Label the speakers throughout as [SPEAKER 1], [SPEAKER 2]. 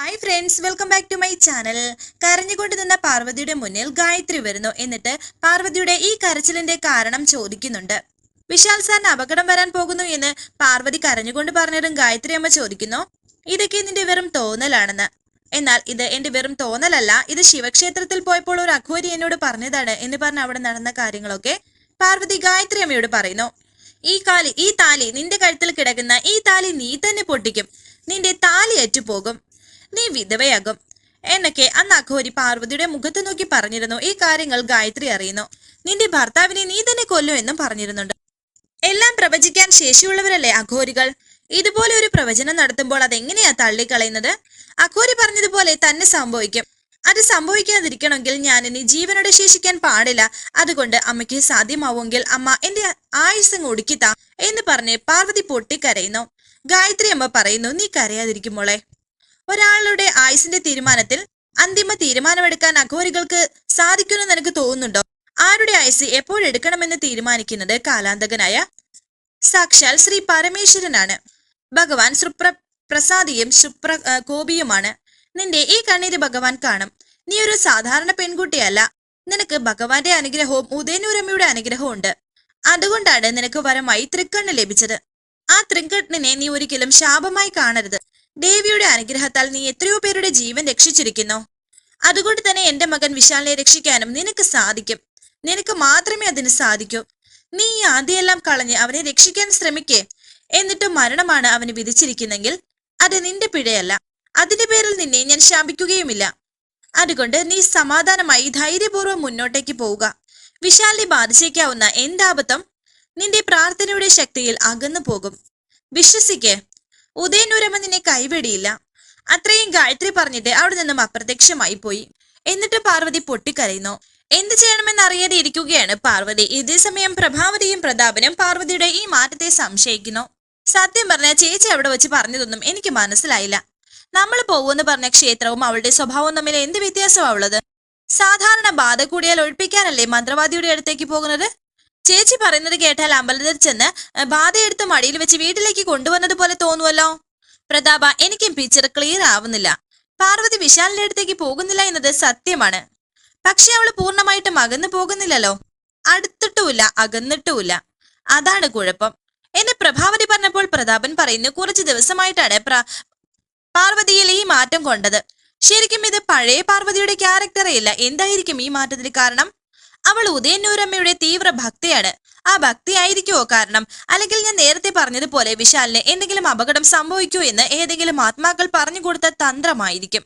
[SPEAKER 1] Hi friends welcome back to my channel കരഞ്ഞുകൊണ്ട് നിന്ന പാർവതിയുടെ മുന്നിൽ ഗായത്രി വരുന്നു എന്നിട്ട് പാർവതിയുടെ ഈ കരച്ചിലിന്റെ കാരണം ചോദിക്കുന്നുണ്ട്. വിശാൽ സാറിന് അപകടം വരാൻ പോകുന്നു എന്ന് പാർവതി കരഞ്ഞുകൊണ്ട് പറഞ്ഞിട്ടും ഗായത്രി അമ്മ ചോദിക്കുന്നു ഇതൊക്കെ നിന്റെ വെറും തോന്നലാണെന്ന്. എന്നാൽ ഇത് എന്റെ വെറും തോന്നലല്ല ഇത് ശിവക്ഷേത്രത്തിൽ പോയപ്പോൾ ഒരു അഘോരി എന്നോട് പറഞ്ഞതാണ് എന്ന് പറഞ്ഞ് അവിടെ നടന്ന കാര്യങ്ങളൊക്കെ പാർവതി ഗായത്രി അമ്മയോട് പറയുന്നു. ഈ കാലി ഈ താലി നിന്റെ കഴുത്തിൽ കിടക്കുന്ന ഈ താലി നീ തന്നെ പൊട്ടിക്കും. നിന്റെ താലി അറ്റുപോകും. നീ വിധവയാകും. എന്നൊക്കെ അന്ന് അഘോരി പാർവതിയുടെ മുഖത്ത് നോക്കി പറഞ്ഞിരുന്നു. ഈ കാര്യങ്ങൾ ഗായത്രി അറിയുന്നു. നിന്റെ ഭർത്താവിനെ നീ തന്നെ കൊല്ലു എന്നും പറഞ്ഞിരുന്നുണ്ട്. എല്ലാം പ്രവചിക്കാൻ ശേഷിയുള്ളവരല്ലേ അഘോരികൾ? ഇതുപോലെ ഒരു പ്രവചനം നടത്തുമ്പോൾ അതെങ്ങനെയാ തള്ളിക്കളയുന്നത്? അഘോരി പറഞ്ഞതുപോലെ തന്നെ സംഭവിക്കും. അത് സംഭവിക്കാതിരിക്കണമെങ്കിൽ ഞാൻ ഇനി ജീവനോടെ ശേഷിക്കാൻ പാടില്ല. അതുകൊണ്ട് അമ്മയ്ക്ക് സാധ്യമാവുമെങ്കിൽ അമ്മ എന്റെ ആയുസ് ഒടുക്കിത്താ എന്ന് പറഞ്ഞ് പാർവതി പൊട്ടിക്കരയുന്നു. ഗായത്രി അമ്മ പറയുന്നു നീ കരയാതിരിക്കുമോളെ ഒരാളുടെ ആയുസിന്റെ തീരുമാനത്തിൽ അന്തിമ തീരുമാനമെടുക്കാൻ അഘോരികൾക്ക് സാധിക്കുമെന്ന് നിനക്ക് തോന്നുന്നുണ്ടോ? ആരുടെ ആയുസ് എപ്പോഴെടുക്കണമെന്ന് തീരുമാനിക്കുന്നത് കാലാന്തകനായ? സാക്ഷാൽ ശ്രീ പരമേശ്വരനാണ്. ഭഗവാൻ സുപ്ര പ്രസാദിയും സുപ്ര കോപിയുമാണ് നിന്റെ ഈ കണ്ണീര് ഭഗവാൻ കാണും. നീ ഒരു സാധാരണ പെൺകുട്ടിയല്ല. നിനക്ക് ഭഗവാന്റെ അനുഗ്രഹവും ഉദയനൂരമ്മയുടെ അനുഗ്രഹവും ഉണ്ട്. അതുകൊണ്ടാണ് നിനക്ക് വരമായി തൃക്കണ്ണ് ലഭിച്ചത്. ആ തൃക്കണ്ണിനെ നീ ഒരിക്കലും ശാപമായി കാണരുത്. ദേവിയുടെ അനുഗ്രഹത്താൽ നീ എത്രയോ പേരുടെ ജീവൻ രക്ഷിച്ചിരിക്കുന്നു. അതുകൊണ്ട് തന്നെ എന്റെ മകൻ വിശാലിനെ രക്ഷിക്കാനും നിനക്ക് സാധിക്കും. നിനക്ക് മാത്രമേ അതിന് സാധിക്കൂ. നീ ഈ ആദ്യമെല്ലാം കളഞ്ഞ് അവനെ രക്ഷിക്കാൻ ശ്രമിക്കേ. എന്നിട്ട് മരണമാണ് അവന് വിധിച്ചിരിക്കുന്നെങ്കിൽ അത് നിന്റെ പിഴയല്ല. അതിന്റെ പേരിൽ നിന്നെ ഞാൻ ശാപിക്കുകയുമില്ല. അതുകൊണ്ട് നീ സമാധാനമായി ധൈര്യപൂർവം മുന്നോട്ടേക്ക് പോവുക. വിശാലിനെ ബാധിച്ചേക്കാവുന്ന എന്താപത്തം നിന്റെ പ്രാർത്ഥനയുടെ ശക്തിയിൽ അകന്നു പോകും വിശ്വസിക്കേ. ഉദയനൂരമ്മ നിന്നെ കൈവെടിയില്ല. അത്രയും ഗായത്രി പറഞ്ഞിട്ട് അവിടെ നിന്നും അപ്രത്യക്ഷമായി പോയി. എന്നിട്ട് പാർവതി പൊട്ടിക്കരയുന്നു. എന്ത് ചെയ്യണമെന്ന് അറിയാതെ ഇരിക്കുകയാണ് പാർവതി. ഇതേ സമയം പ്രഭാവതിയും പ്രതാപനും പാർവതിയുടെ ഈ മാറ്റത്തെ സംശയിക്കുന്നു. സത്യം പറഞ്ഞ ചേച്ചി അവിടെ വെച്ച് പറഞ്ഞതൊന്നും എനിക്ക് മനസ്സിലായില്ല. നമ്മൾ പോകുമെന്ന് പറഞ്ഞ ക്ഷേത്രവും അവളുടെ സ്വഭാവവും തമ്മിൽ എന്ത് വ്യത്യാസമാണ് ഉള്ളത്? സാധാരണ ബാധ കൂടിയാൽ ഒഴിപ്പിക്കാനല്ലേ മന്ത്രവാദിയുടെ അടുത്തേക്ക് പോകുന്നത്? ചേച്ചി പറയുന്നത് കേട്ടാൽ അമ്പലത്തിൽ ചെന്ന് ബാധയെടുത്ത് മടിയിൽ വെച്ച് വീട്ടിലേക്ക് കൊണ്ടുവന്നത് പോലെ തോന്നുവല്ലോ. പ്രതാപ എനിക്കും പിക്ചർ ക്ലിയർ ആവുന്നില്ല. പാർവതി വിശാലിന്റെ അടുത്തേക്ക് പോകുന്നില്ല എന്നത് സത്യമാണ്. പക്ഷെ അവൾ പൂർണമായിട്ടും അകന്നു പോകുന്നില്ലല്ലോ. അടുത്തിട്ടുമില്ല അകന്നിട്ടുമില്ല. അതാണ് കുഴപ്പം. എന്നെ പ്രഭാവതി പറഞ്ഞപ്പോൾ പ്രതാപൻ പറയുന്നു കുറച്ച് ദിവസമായിട്ടാണ് പ്ര പാർവതിയിൽ ഈ മാറ്റം കൊണ്ടത്. ശരിക്കും ഇത് പഴയ പാർവതിയുടെ ക്യാരക്ടറേ ഇല്ല എന്തായിരിക്കും ഈ മാറ്റത്തിന് കാരണം? അവൾ ഉദയന്നൂരമ്മയുടെ തീവ്ര ഭക്തയാണ്. ആ ഭക്തി ആയിരിക്കുമോ കാരണം? അല്ലെങ്കിൽ ഞാൻ നേരത്തെ പറഞ്ഞതുപോലെ വിശാലിന് എന്തെങ്കിലും അപകടം സംഭവിക്കൂ എന്ന് ഏതെങ്കിലും ആത്മാക്കൾ പറഞ്ഞു കൊടുത്ത തന്ത്രമായിരിക്കും.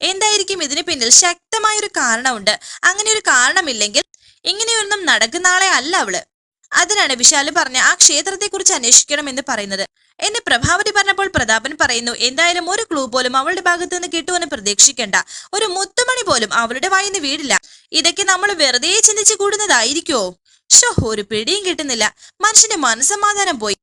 [SPEAKER 1] എന്തായിരിക്കും ഇതിന് പിന്നിൽ ശക്തമായൊരു കാരണമുണ്ട്. അങ്ങനെ ഒരു കാരണമില്ലെങ്കിൽ ഇങ്ങനെയൊന്നും നടക്കുന്ന ആളെ അല്ല അവൾ. അതിനാണ് വിശാൽ പറഞ്ഞ ആ ക്ഷേത്രത്തെക്കുറിച്ച് അന്വേഷിക്കണം എന്ന് പറയുന്നത്. എന്നെ പ്രഭാവതി പറഞ്ഞപ്പോൾ പ്രതാപൻ പറയുന്നു എന്തായാലും ഒരു ക്ലൂ പോലും അവളുടെ ഭാഗത്ത് നിന്ന് കിട്ടുമെന്ന് പ്രതീക്ഷിക്കേണ്ട. ഒരു മുത്തുമണി പോലും അവളുടെ വായിന്ന് വീടില്ല. ഇതൊക്കെ നമ്മൾ വെറുതെ ചിന്തിച്ചു കൂടുന്നതായിരിക്കോ? ഷോ ഒരു പിടിയും കിട്ടുന്നില്ല. മനുഷ്യന്റെ മനസ്സമാധാനം പോയി.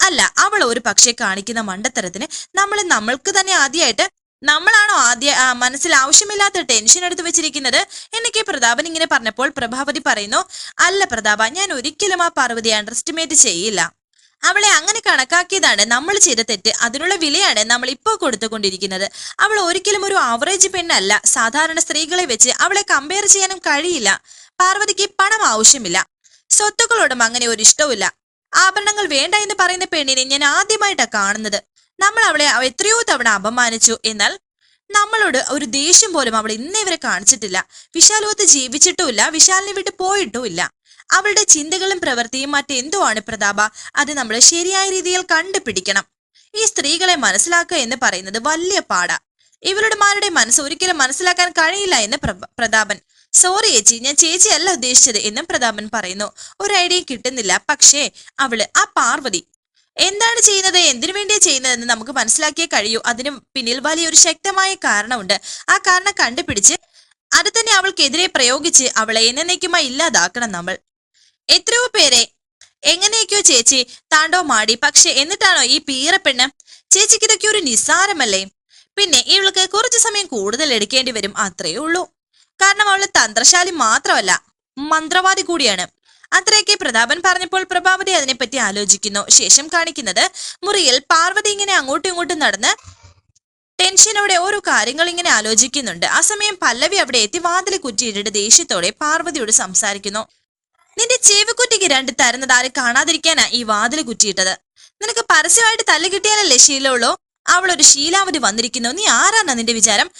[SPEAKER 1] അല്ല അവൾ ഒരു പക്ഷേ കാണിക്കുന്ന മണ്ടത്തരത്തിന് നമ്മൾ നമ്മൾക്ക് തന്നെ ആദ്യമായിട്ട് നമ്മളാണോ ആദ്യ മനസ്സിൽ ആവശ്യമില്ലാത്ത ടെൻഷൻ എടുത്തു വെച്ചിരിക്കുന്നത്? എന്നൊക്കെ പ്രതാപൻ ഇങ്ങനെ പറഞ്ഞപ്പോൾ പ്രഭാവതി പറയുന്നു അല്ല പ്രതാപ ഞാൻ ഒരിക്കലും ആ പാർവതി അണ്ടർസ്റ്റിമേറ്റ് ചെയ്യില്ല. അവളെ അങ്ങനെ കണക്കാക്കിയതാണ് നമ്മൾ ചെയ്ത തെറ്റ്. അതിനുള്ള വിലയാണ് നമ്മൾ ഇപ്പോൾ കൊടുത്തുകൊണ്ടിരിക്കുന്നത്. അവൾ ഒരിക്കലും ഒരു ആവറേജ് പെണ്ണല്ല. സാധാരണ സ്ത്രീകളെ വെച്ച് അവളെ കമ്പയർ ചെയ്യാനും കഴിയില്ല. പാർവതിക്ക് പണം ആവശ്യമില്ല. സ്വത്തുക്കളോടും അങ്ങനെ ഒരു ഇഷ്ടവുമില്ല. ആഭരണങ്ങൾ വേണ്ട എന്ന് പറയുന്ന പെണ്ണിനെ ഞാൻ ആദ്യമായിട്ടാണ് കാണുന്നത്. നമ്മൾ അവളെ എത്രയോ തവണ അപമാനിച്ചു. എന്നാൽ നമ്മളോട് ഒരു ദേഷ്യം പോലും അവൾ ഇന്നേ വരെ കാണിച്ചിട്ടില്ല. വിശാലോത്ത് ജീവിച്ചിട്ടുമില്ല വിശാലിനെ വിട്ട് പോയിട്ടുമില്ല. അവളുടെ ചിന്തകളും പ്രവൃത്തിയും മറ്റെന്തോ ആണ് പ്രതാപ? അത് നമ്മൾ ശരിയായ രീതിയിൽ കണ്ടുപിടിക്കണം. ഈ സ്ത്രീകളെ മനസ്സിലാക്കുക എന്ന് പറയുന്നത് വലിയ പാടാ. ഇവരുടെ മാരുടെ മനസ്സ് ഒരിക്കലും മനസ്സിലാക്കാൻ കഴിയില്ല എന്ന് പ്രതാപൻ. സോറി ചേച്ചി ഞാൻ ചേച്ചിയല്ല ഉദ്ദേശിച്ചത് എന്നും പ്രതാപൻ പറയുന്നു. ഒരു ഐഡിയ കിട്ടുന്നില്ല. പക്ഷേ അവൾ ആ പാർവതി എന്താണ് ചെയ്യുന്നത്? എന്തിനു വേണ്ടിയാ ചെയ്യുന്നതെന്ന് നമുക്ക് മനസ്സിലാക്കിയേ കഴിയൂ. അതിന് പിന്നിൽ വലിയൊരു ശക്തമായ കാരണമുണ്ട്. ആ കാരണം കണ്ടുപിടിച്ച് അത് തന്നെ അവൾക്കെതിരെ പ്രയോഗിച്ച് അവളെ എന്നേക്കുമായി ഇല്ലാതാക്കണം നമ്മൾ. എത്രയോ പേരെ എങ്ങനെയൊക്കെയോ ചേച്ചി താണ്ടോ മാടി. പക്ഷെ എന്നിട്ടാണോ ഈ പീറപ്പെണ്ണ്? ചേച്ചിക്ക് ഇതൊക്കെ ഒരു നിസ്സാരമല്ലേ? പിന്നെ ഇവൾക്ക് കുറച്ചു സമയം കൂടുതൽ എടുക്കേണ്ടി വരും അത്രയേ ഉള്ളൂ. കാരണം അവൾ തന്ത്രശാലി മാത്രമല്ല മന്ത്രവാദി കൂടിയാണ്. അത്രയൊക്കെ പ്രതാപൻ പറഞ്ഞപ്പോൾ പ്രഭാവതി അതിനെപ്പറ്റി ആലോചിക്കുന്നു. ശേഷം കാണിക്കുന്നത് മുറിയിൽ പാർവതി ഇങ്ങനെ അങ്ങോട്ടും ഇങ്ങോട്ടും നടന്ന് ടെൻഷനോടെ ഓരോ കാര്യങ്ങൾ ഇങ്ങനെ ആലോചിക്കുന്നുണ്ട്. ആ സമയം പല്ലവി അവിടെ എത്തി വാതിൽ കുറ്റിയിട്ടിട്ട് ദേഷ്യത്തോടെ പാർവതിയോട് സംസാരിക്കുന്നു. നിന്റെ ചെവിക്കുറ്റിക്ക് രണ്ട് തരുന്നത് ആരും കാണാതിരിക്കാനാ ഈ വാതിൽ കുറ്റിയിട്ടത്? നിനക്ക് പരസ്യമായിട്ട് തല്ല് കിട്ടിയാലല്ലേ ശീലമുള്ളൂ? അവളൊരു ശീലാവധി വന്നിരിക്കുന്നു. നീ ആരാണ് നിന്റെ വിചാരം?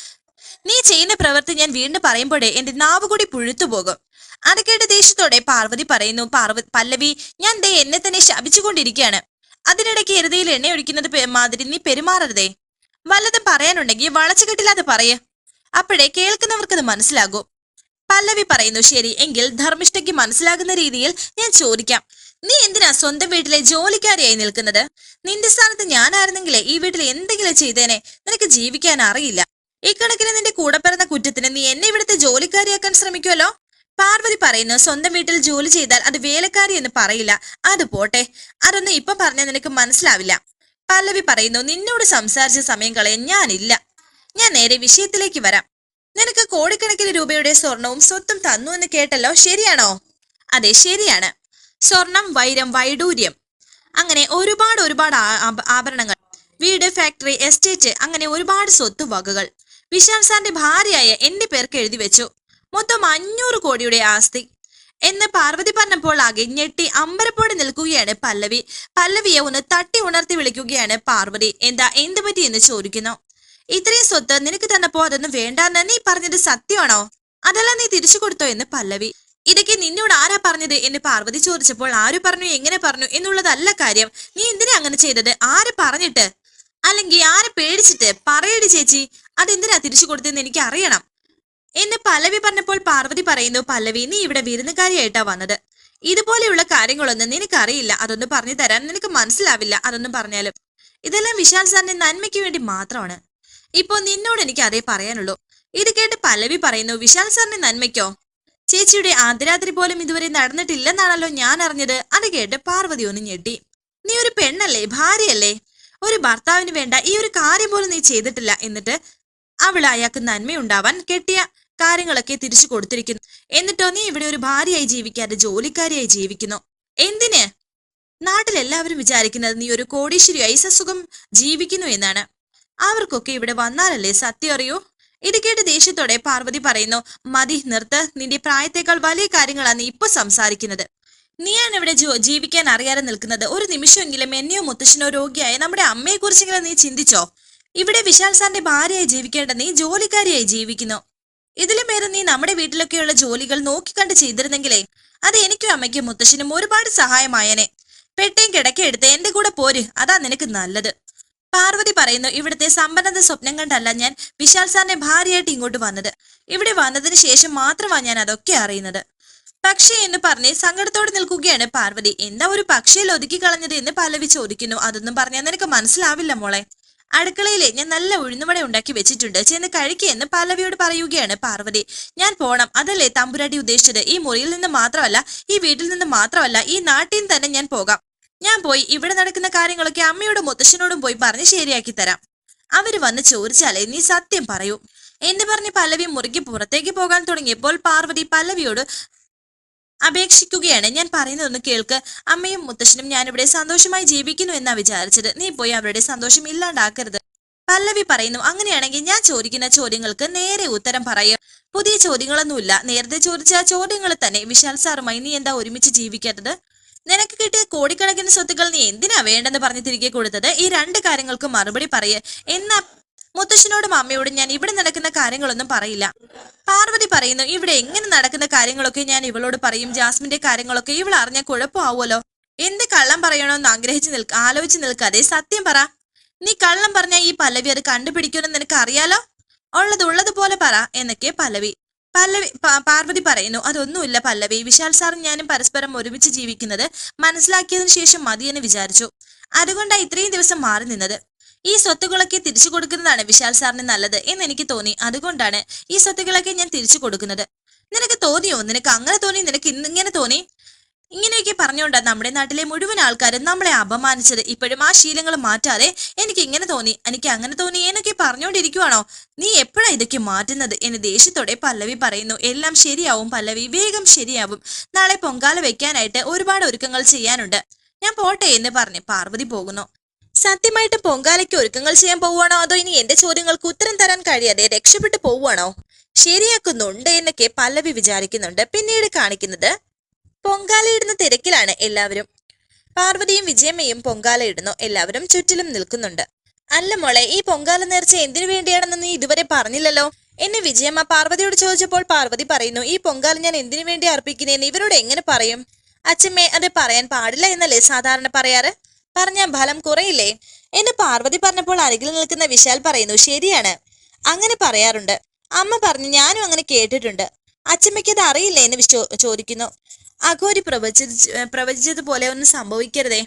[SPEAKER 1] നീ ചെയ്യുന്ന പ്രവൃത്തി ഞാൻ വീണ്ടും പറയുമ്പോഴേ എന്റെ നാവ് കൂടി പുഴുത്തു പോകും. അത് കേട്ട് ദേഷ്യത്തോടെ പാർവതി പറയുന്നു പാർവ പല്ലവി ഞാൻ ദേ എന്നെ തന്നെ ശപിച്ചുകൊണ്ടിരിക്കുകയാണ്. അതിനിടയ്ക്ക് എരുതയിൽ എണ്ണ ഒഴിക്കുന്നത് മാതിരി നീ പെരുമാറരുതേ. വല്ലതും പറയാനുണ്ടെങ്കിൽ വളച്ചുകെട്ടില്ലാതെ പറയ. അപ്പോഴേ കേൾക്കുന്നവർക്കത് മനസ്സിലാകൂ. പല്ലവി പറയുന്നു ശരി എങ്കിൽ ധർമ്മിഷ്ഠയ്ക്ക് മനസ്സിലാകുന്ന രീതിയിൽ ഞാൻ ചോദിക്കാം. നീ എന്തിനാ സ്വന്തം വീട്ടിലെ ജോലിക്കാരിയായി നിൽക്കുന്നത്? നിന്റെ സ്ഥാനത്ത് ഞാനായിരുന്നെങ്കിലേ ഈ വീട്ടിൽ എന്തെങ്കിലും ചെയ്തേനെ നിനക്ക് ജീവിക്കാൻ അറിയില്ല. ഇക്കണക്കിന് നിന്റെ കൂടെ പിറന്ന കുറ്റത്തിന് നീ എന്നെ ഇവിടുത്തെ ജോലിക്കാരിയാക്കാൻ ശ്രമിക്കുമല്ലോ പാർവതി പറയുന്നു സ്വന്തം വീട്ടിൽ ജോലി ചെയ്താൽ അത് വേലക്കാരി എന്ന് പറയില്ല. അത് പോട്ടെ. അതൊന്നും ഇപ്പൊ പറഞ്ഞാൽ നിനക്ക് മനസ്സിലാവില്ല. പല്ലവി പറയുന്നു നിന്നോട് സംസാരിച്ച സമയം കളയാൻ ഞാനില്ല. ഞാൻ നേരെ വിഷയത്തിലേക്ക് വരാം. നിനക്ക് കോടിക്കണക്കിന് രൂപയുടെ സ്വർണവും സ്വത്തും തന്നു എന്ന് കേട്ടല്ലോ? ശരിയാണോ? അതെ ശരിയാണ്. സ്വർണം വൈരം വൈഡൂര്യം. അങ്ങനെ ഒരുപാട് ഒരുപാട് ആഭരണങ്ങൾ. വീട് ഫാക്ടറി എസ്റ്റേറ്റ് അങ്ങനെ ഒരുപാട് സ്വത്ത് വകകൾ. വിശാൽ സാറിന്റെ ഭാര്യയായ എന്റെ പേർക്ക് എഴുതി വെച്ചു. മൊത്തം അഞ്ഞൂറ് കോടിയുടെ ആസ്തി. എന്ന് പാർവതി പറഞ്ഞപ്പോൾ ആകെ ഞെട്ടി അമ്പരപ്പോടെ നിൽക്കുകയാണ് പല്ലവി. പല്ലവിയെ ഒന്ന് തട്ടി ഉണർത്തി വിളിക്കുകയാണ് പാർവതി. എന്താ എന്ത് പറ്റി എന്ന് ചോദിക്കുന്നു. ഇത്രയും സ്വത്ത് നിനക്ക് തന്നപ്പോ അതൊന്നും വേണ്ടെന്ന് നീ പറഞ്ഞത് സത്യമാണോ? അതല്ല നീ തിരിച്ചു കൊടുത്തോ എന്ന് പല്ലവി. ഇതൊക്കെ നിന്നോട് ആരാ പറഞ്ഞത് എന്ന് പാർവതി ചോദിച്ചപ്പോൾ ആര് പറഞ്ഞു എങ്ങനെ പറഞ്ഞു എന്നുള്ളതല്ല കാര്യം. നീ എന്തിനാ അങ്ങനെ ചെയ്തത്? ആര് പറഞ്ഞിട്ട്? അല്ലെങ്കിൽ ആരെ പേടിച്ചിട്ട്? പറയടി ചേച്ചി. അതെന്തിനാ തിരിച്ചു കൊടുത്തതെന്ന് എനിക്ക് അറിയണം എന്ന് പല്ലവി പറഞ്ഞപ്പോൾ പാർവതി പറയുന്നു പല്ലവി നീ ഇവിടെ വിരുന്നുകാരിയായിട്ടാ വന്നത്. ഇതുപോലെയുള്ള കാര്യങ്ങളൊന്നും നിനക്കറിയില്ല. അതൊന്നും പറഞ്ഞു തരാൻ നിനക്ക് മനസ്സിലാവില്ല അതൊന്നും പറഞ്ഞാലും. ഇതെല്ലാം വിശാൽ സാറിന്റെ നന്മയ്ക്ക് വേണ്ടി മാത്രമാണ്. ഇപ്പോ നിന്നോട് എനിക്ക് അതേ പറയാനുള്ളൂ. ഇത് കേട്ട് പല്ലവി പറയുന്നു വിശാൽ സാറിന്റെ നന്മയ്ക്കോ? ചേച്ചിയുടെ ആദ്യരാത്രി പോലും ഇതുവരെ നടന്നിട്ടില്ലെന്നാണല്ലോ ഞാൻ അറിഞ്ഞത്. അത് കേട്ട് പാർവതി ഒന്ന് ഞെട്ടി. നീ ഒരു പെണ്ണല്ലേ? ഭാര്യയല്ലേ? ഒരു ഭർത്താവിന് വേണ്ട ഈ ഒരു കാര്യം പോലും നീ ചെയ്തിട്ടില്ല. എന്നിട്ട് അവൾ അയാൾക്ക് നന്മയുണ്ടാവാൻ കെട്ടിയ കാര്യങ്ങളൊക്കെ തിരിച്ചു കൊടുത്തിരിക്കുന്നു. എന്നിട്ടോ നീ ഇവിടെ ഒരു ഭാര്യയായി ജീവിക്കാതെ ജോലിക്കാരിയായി ജീവിക്കുന്നു. എന്തിന്? നാട്ടിലെല്ലാവരും വിചാരിക്കുന്നത് നീ ഒരു കോടീശ്വരിയായി സസുഖം ജീവിക്കുന്നു എന്നാണ്. അവർക്കൊക്കെ ഇവിടെ വന്നാലല്ലേ സത്യം അറിയൂ? ഇത് കേട്ട് ദേഷ്യത്തോടെ പാർവതി പറയുന്നു മതി നിർത്ത്. നിന്റെ പ്രായത്തേക്കാൾ വലിയ കാര്യങ്ങളാണ് നീ ഇപ്പൊ സംസാരിക്കുന്നത്. നീയാണ് ഇവിടെ ജീവിക്കാൻ അറിയാതെ നിൽക്കുന്നത്. ഒരു നിമിഷമെങ്കിലും എന്നെയോ മുത്തശ്ശനോ രോഗിയായ നമ്മുടെ അമ്മയെ കുറിച്ചെങ്കിലും നീ ചിന്തിച്ചോ? ഇവിടെ വിശാൽ സാറിന്റെ ഭാര്യയായി ജീവിക്കേണ്ട നീ ജോലിക്കാരിയായി ജീവിക്കുന്നു. ഇതിലും മേരെ നീ നമ്മുടെ വീട്ടിലൊക്കെയുള്ള ജോലികൾ നോക്കിക്കണ്ട് ചെയ്തിരുന്നെങ്കിലേ അത് എനിക്കും അമ്മയ്ക്കും മുത്തശ്ശനും ഒരുപാട് സഹായമായനെ. പെട്ടേം കിടക്കെടുത്ത് എന്റെ കൂടെ പോര് അതാ നിനക്ക് നല്ലത്. പാർവതി പറയുന്നു ഇവിടുത്തെ സമ്പന്നത സ്വപ്നം കണ്ടല്ല ഞാൻ വിശാൽ സാറിന്റെ ഭാര്യയായിട്ട് ഇങ്ങോട്ട് വന്നത്. ഇവിടെ വന്നതിന് ശേഷം മാത്രമാണ് ഞാൻ അതൊക്കെ അറിയുന്നത്. പക്ഷേ എന്ന് പറഞ്ഞ് സങ്കടത്തോടെ നിൽക്കുകയാണ് പാർവതി. എന്താ ഒരു പക്ഷിയിൽ ഒതുക്കി കളഞ്ഞത് എന്ന് പല്ലവി ചോദിക്കുന്നു. അതൊന്നും പറഞ്ഞാൽ നിനക്ക് മനസ്സിലാവില്ല മോളെ. അടുക്കളയിലെ ഞാൻ നല്ല ഉഴുന്നുവട ഉണ്ടാക്കി വെച്ചിട്ടുണ്ട്. ചെന്ന് കഴിക്കുകയെന്ന് പല്ലവിയോട് പറയുകയാണ് പാർവതി. ഞാൻ പോണം. അതല്ലേ തമ്പുരാട്ടി ഉദ്ദേശിച്ചത്? ഈ മുറിയിൽ നിന്ന് മാത്രമല്ല ഈ വീട്ടിൽ നിന്ന് മാത്രമല്ല ഈ നാട്ടിൽ തന്നെ ഞാൻ പോകാം. ഞാൻ പോയി ഇവിടെ നടക്കുന്ന കാര്യങ്ങളൊക്കെ അമ്മയോടും മുത്തശ്ശനോടും പോയി പറഞ്ഞ് ശരിയാക്കി തരാം. അവർ വന്ന് ചോദിച്ചാലേ നീ സത്യം പറയൂ. എന്ന് പറഞ്ഞ് പല്ലവി മുറിക്ക് പുറത്തേക്ക് പോകാൻ തുടങ്ങിയപ്പോൾ പാർവതി പല്ലവിയോട് അപേക്ഷിക്കുകയാണ്. ഞാൻ പറയുന്നതൊന്ന് കേൾക്ക്. അമ്മയും മുത്തശ്ശനും ഞാനിവിടെ സന്തോഷമായി ജീവിക്കുന്നു എന്നാ വിചാരിച്ചത്. നീ പോയി അവരുടെ സന്തോഷം ഇല്ലാണ്ടാക്കരുത്. പല്ലവി പറയുന്നു അങ്ങനെയാണെങ്കിൽ ഞാൻ ചോദിക്കുന്ന ചോദ്യങ്ങൾക്ക് നേരെ ഉത്തരം പറയൂ. പുതിയ ചോദ്യങ്ങളൊന്നുമില്ല. നേരത്തെ ചോദിച്ച ചോദ്യങ്ങൾ തന്നെ വിശാൽ സാറുമായി നീ എന്താ ഒരുമിച്ച് ജീവിക്കാത്തത്? നിനക്ക് കിട്ടിയ കോടിക്കണക്കിന് സ്വത്തുക്കൾ നീ എന്തിനാ വേണ്ടെന്ന് പറഞ്ഞു തിരികെ കൊടുത്തത്? ഈ രണ്ട് കാര്യങ്ങൾക്ക് മറുപടി പറയേ. എന്നാ മുത്തശ്ശനോടും അമ്മയോടും ഞാൻ ഇവിടെ നടക്കുന്ന കാര്യങ്ങളൊന്നും പറയില്ല. പാർവതി പറയുന്നു ഇവിടെ എങ്ങനെ നടക്കുന്ന കാര്യങ്ങളൊക്കെ ഞാൻ ഇവളോട് പറയും? ജാസ്മിന്റെ കാര്യങ്ങളൊക്കെ ഇവൾ അറിഞ്ഞ കുഴപ്പമാവുമല്ലോ. എന്ത് കള്ളം പറയണമെന്ന് ആഗ്രഹിച്ചു നിൽക്ക ആലോചിച്ച് നിൽക്കാതെ സത്യം പറ. നീ കള്ളം പറഞ്ഞ ഈ പല്ലവി അത് കണ്ടുപിടിക്കുമെന്ന് നിനക്ക് അറിയാലോ ഉള്ളത് ഉള്ളതുപോലെ പറ എന്നൊക്കെ പല്ലവി. പല്ലവി പാർവതി പറയുന്നു അതൊന്നുമില്ല പല്ലവി. വിശാൽ സാറും ഞാനും പരസ്പരം ഒരുമിച്ച് ജീവിക്കുന്നത് മനസ്സിലാക്കിയതിനു ശേഷം മതിയെന്ന് വിചാരിച്ചു. അതുകൊണ്ടാണ് ഇത്രയും ദിവസം മാറി നിന്നത്. ഈ സ്വത്തുകളൊക്കെ തിരിച്ചു കൊടുക്കുന്നതാണ് വിശാൽ സാറിന് നല്ലത് എന്ന് എനിക്ക് തോന്നി. അതുകൊണ്ടാണ് ഈ സ്വത്തുകളൊക്കെ ഞാൻ തിരിച്ചു കൊടുക്കുന്നത്. നിനക്ക് തോന്നിയോ? നിനക്ക് അങ്ങനെ തോന്നി? നിനക്ക് ഇന്നിങ്ങനെ തോന്നി? ഇങ്ങനെയൊക്കെ പറഞ്ഞുകൊണ്ടാണ് നമ്മുടെ നാട്ടിലെ മുഴുവൻ ആൾക്കാരും നമ്മളെ അപമാനിച്ചത്. ഇപ്പോഴും ആ ശീലങ്ങൾ മാറ്റാതെ എനിക്ക് ഇങ്ങനെ തോന്നി. എനിക്ക് അങ്ങനെ തോന്നി എന്നൊക്കെ പറഞ്ഞുകൊണ്ടിരിക്കുവാണോ? നീ എപ്പോഴാ ഇതൊക്കെ മാറ്റുന്നത് എന്ന് ദേഷ്യത്തോടെ പല്ലവി പറയുന്നു. എല്ലാം ശരിയാവും പല്ലവി. വേഗം ശരിയാവും. നാളെ പൊങ്കാല വെക്കാനായിട്ട് ഒരുപാട് ഒരുക്കങ്ങൾ ചെയ്യാനുണ്ട്. ഞാൻ പോട്ടെ എന്ന് പറഞ്ഞ് പാർവതി പോകുന്നു. സത്യമായിട്ട് പൊങ്കാലയ്ക്ക് ഒരുക്കങ്ങൾ ചെയ്യാൻ പോവുകയാണോ? അതോ ഇനി എന്റെ ചോദ്യങ്ങൾക്ക് ഉത്തരം തരാൻ കഴിയാതെ രക്ഷപ്പെട്ടു പോവുകയാണോ? ശരിയാക്കുന്നുണ്ട് എന്നൊക്കെ പല്ലവി വിചാരിക്കുന്നുണ്ട്. പിന്നീട് കാണിക്കുന്നത് പൊങ്കാലയിടുന്ന തിരക്കിലാണ് എല്ലാവരും. പാർവതിയും വിജയമ്മയും പൊങ്കാല ഇടുന്നു. എല്ലാവരും ചുറ്റിലും നിൽക്കുന്നുണ്ട്. അല്ല മോളെ ഈ പൊങ്കാല നേർച്ച എന്തിനു വേണ്ടിയാണെന്ന് നീ ഇതുവരെ പറഞ്ഞില്ലല്ലോ. എന്നെ വിജയമ്മ പാർവതിയോട് ചോദിച്ചപ്പോൾ പാർവതി പറയുന്നു ഈ പൊങ്കാല ഞാൻ എന്തിനു വേണ്ടി അർപ്പിക്കുന്നതെന്ന് ഇവരോട് എങ്ങനെ പറയും? അച്ഛമ്മേ അത് പറയാൻ പാടില്ല എന്നല്ലേ സാധാരണ പറയാറ്? പറഞ്ഞാൽ ഫലം കുറയില്ലേ? എന്ന് പാർവതി പറഞ്ഞപ്പോൾ അരികിൽ നിൽക്കുന്ന വിശാൽ പറയുന്നു ശരിയാണ്. അങ്ങനെ പറയാറുണ്ട്. അമ്മ പറഞ്ഞു ഞാനും അങ്ങനെ കേട്ടിട്ടുണ്ട്. അച്ഛമ്മയ്ക്ക് അത് അറിയില്ലേ? എന്ന് വിശോ- ചോദിക്കുന്നു. അഘോരി പ്രവചിച്ച പ്രവചിച്ചതുപോലെ ഒന്നും സംഭവിക്കരുതേ.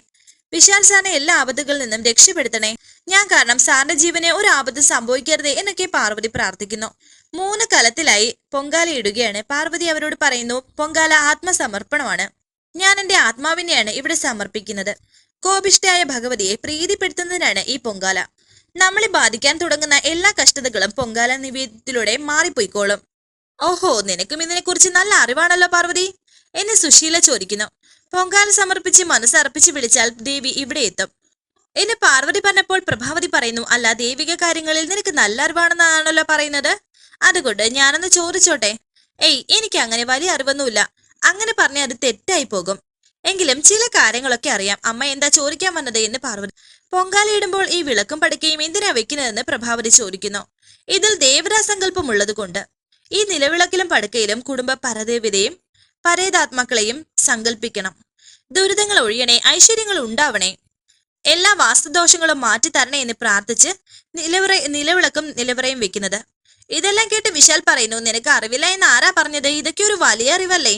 [SPEAKER 1] വിശാൽ സാറിനെ എല്ലാ ആപത്തുകളിൽ നിന്നും രക്ഷപ്പെടുത്തണേ. ഞാൻ കാരണം സാറിന്റെ ജീവനെ ഒരു ആപത്ത് സംഭവിക്കരുതേ എന്നൊക്കെ പാർവതി പ്രാർത്ഥിക്കുന്നു. മൂന്ന് കലത്തിലായി പൊങ്കാല ഇടുകയാണ്. പാർവതി അവരോട് പറയുന്നു പൊങ്കാല ആത്മസമർപ്പണമാണ്. ഞാൻ എന്റെ ആത്മാവിനെയാണ് ഇവിടെ സമർപ്പിക്കുന്നത്. കോപിഷ്ഠയായ ഭഗവതിയെ പ്രീതിപ്പെടുത്തുന്നതിനാണ് ഈ പൊങ്കാല. നമ്മളെ ബാധിക്കാൻ തുടങ്ങുന്ന എല്ലാ കഷ്ടതകളും പൊങ്കാല നിവേദ്യത്തിലൂടെ മാറിപ്പോയിക്കോളും. ഓഹോ നിനക്കും ഇതിനെക്കുറിച്ച് നല്ല അറിവാണല്ലോ പാർവതി. എന്നെ സുശീല ചോദിക്കുന്നു. പൊങ്കാല സമർപ്പിച്ച് മനസ്സർപ്പിച്ച് വിളിച്ചാൽ ദേവി ഇവിടെ എത്തും. എന്നെ പാർവതി പറഞ്ഞപ്പോൾ പ്രഭാവതി പറയുന്നു അല്ല ദൈവിക കാര്യങ്ങളിൽ നിനക്ക് നല്ല അറിവാണെന്നാണല്ലോ പറയുന്നത്. അതുകൊണ്ട് ഞാനൊന്ന് ചോദിച്ചോട്ടെ. ഏയ് എനിക്ക് അങ്ങനെ വലിയ അറിവൊന്നുമില്ല. അങ്ങനെ പറഞ്ഞാൽ അത് തെറ്റായി പോകും. എങ്കിലും ചില കാര്യങ്ങളൊക്കെ അറിയാം. അമ്മ എന്താ ചോദിക്കാൻ വന്നത് എന്ന് പാർവതി പൊങ്കാലയിടുമ്പോൾ ഈ വിളക്കും പടക്കയും എന്തിനാ വെക്കുന്നതെന്ന് പ്രഭാവതി ചോദിക്കുന്നു. ഇതിൽ ദേവതാ സങ്കല്പം ഉള്ളത് കൊണ്ട് ഈ നിലവിളക്കിലും പടക്കയിലും കുടുംബ പരദേവതയും പരേതാത്മാക്കളെയും സങ്കല്പിക്കണം. ദുരിതങ്ങൾ ഒഴിയണേ ഐശ്വര്യങ്ങൾ ഉണ്ടാവണേ എല്ലാ വാസ്തുദോഷങ്ങളും മാറ്റി തരണേ എന്ന് പ്രാർത്ഥിച്ച് നിലവിറ നിലവിളക്കും നിലവിറയും വെക്കുന്നത്. ഇതെല്ലാം കേട്ട് വിശാൽ പറയുന്നു നിനക്ക് അറിവില്ല എന്ന് ആരാ പറഞ്ഞത്? ഇതൊക്കെ ഒരു വലിയ അറിവല്ലേ?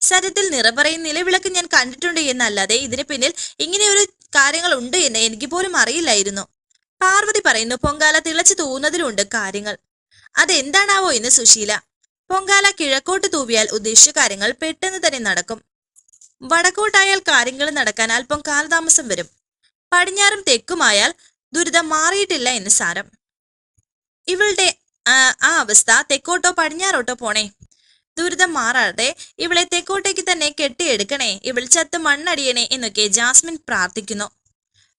[SPEAKER 1] സത്യത്തിൽ നിറപറയും നിലവിളക്ക് ഞാൻ കണ്ടിട്ടുണ്ട് എന്നല്ലാതെ ഇതിന് പിന്നിൽ ഇങ്ങനെ ഒരു കാര്യങ്ങൾ ഉണ്ട് എന്ന് എനിക്ക് പോലും അറിയില്ലായിരുന്നു. പാർവതി പറയുന്നു പൊങ്കാല തിളച്ചു തൂവുന്നതിലുണ്ട് കാര്യങ്ങൾ. അതെന്താണാവോ എന്ന് സുശീല. പൊങ്കാല കിഴക്കോട്ട് തൂവിയാൽ ഉദ്ദേശിച്ച കാര്യങ്ങൾ പെട്ടെന്ന് തന്നെ നടക്കും. വടക്കോട്ടായാൽ കാര്യങ്ങൾ നടക്കാൻ അല്പം കാലതാമസം വരും. പടിഞ്ഞാറും തെക്കുമായാൽ ദുരിതം മാറിയിട്ടില്ല എന്ന് സാരം. ഇവളുടെ ആ അവസ്ഥ തെക്കോട്ടോ പടിഞ്ഞാറോട്ടോ പോണേ. ദുരിതം മാറാതെ ഇവളെ തെക്കോട്ടേക്ക് തന്നെ കെട്ടിയെടുക്കണേ ഇവൾ ചത്ത് മണ്ണടിയണേ എന്നൊക്കെ ജാസ്മിൻ പ്രാർത്ഥിക്കുന്നു.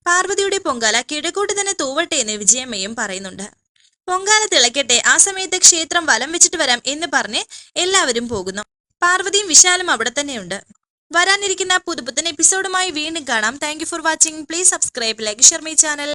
[SPEAKER 1] പാർവതിയുടെ പൊങ്കാല കിഴക്കോട്ട് തന്നെ തൂവട്ടെ എന്ന് വിജയമ്മയും പറയുന്നുണ്ട്. പൊങ്കാല തിളക്കട്ടെ ആ സമയത്ത് ക്ഷേത്രം വലം വെച്ചിട്ട് വരാം എന്ന് പറഞ്ഞ് എല്ലാവരും പോകുന്നു. പാർവതിയും വിശാലും അവിടെ തന്നെയുണ്ട്. വരാനിരിക്കുന്ന പുതുപുത്തൻ എപ്പിസോഡുമായി വീണ്ടും കാണാം. Thank for watching please subscribe like share my channel